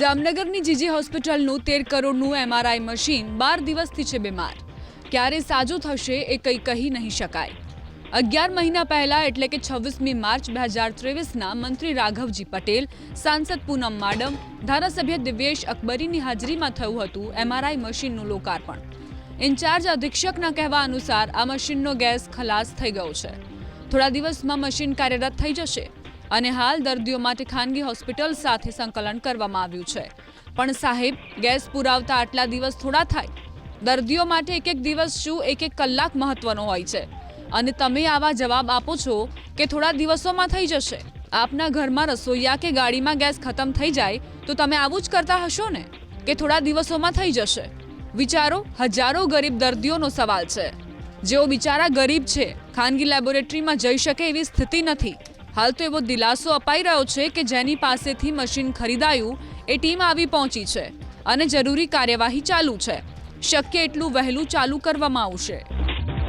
જામનગરની જીજી હોસ્પિટલનું તેર કરોડનું એમઆરઆઈ મશીન બાર દિવસથી છે બીમાર. ક્યારે સાજું થશે એ કંઈ કહી નહીં શકાય. અગિયાર મહિના પહેલા એટલે કે છવ્વીસમી માર્ચ બે હજાર ત્રેવીસના મંત્રી રાઘવજી પટેલ, સાંસદ પૂનમ માડમ, ધારાસભ્ય દિવ્યેશ અકબરીની હાજરીમાં થયું હતું એમઆરઆઈ મશીનનું લોકાર્પણ. ઇન્ચાર્જ અધિક્ષકના કહેવા અનુસાર આ મશીનનો ગેસ ખલાસ થઈ ગયો છે. થોડા દિવસમાં મશીન કાર્યરત થઈ જશે. અને હાલ દર્દીઓ માટે ખાનગી હોસ્પિટલ સાથે સંકલન કરવામાં આવ્યું છે. પણ સાહેબ, ગેસ પુરાવતા આટલા દિવસ થોડા થાય. દર્દીઓ માટે એક એક દિવસ શું એક એક કલાક મહત્વનો હોય છે. અને તમે આવા જવાબ આપો છો કે થોડા દિવસોમાં થઈ જશે. આપના ઘરમાં રસોઈયા કે ગાડીમાં ગેસ ખતમ થઈ જાય તો તમે આવું જ કરતા હશો ને? કે થોડા દિવસોમાં થઈ જશે? વિચારો, હજારો ગરીબ દર્દીઓનો સવાલ છે. જેઓ બિચારા ગરીબ છે, ખાનગી લેબોરેટરીમાં જઈ શકે એવી સ્થિતિ નથી. હાલ તો એવો દિલાસો અપાઈ રહ્યો છે કે જેની પાસેથી મશીન ખરીદાયું એ ટીમ આવી પહોંચી છે અને જરૂરી કાર્યવાહી ચાલુ છે. શક્ય એટલું વહેલું ચાલુ કરવામાં આવશે.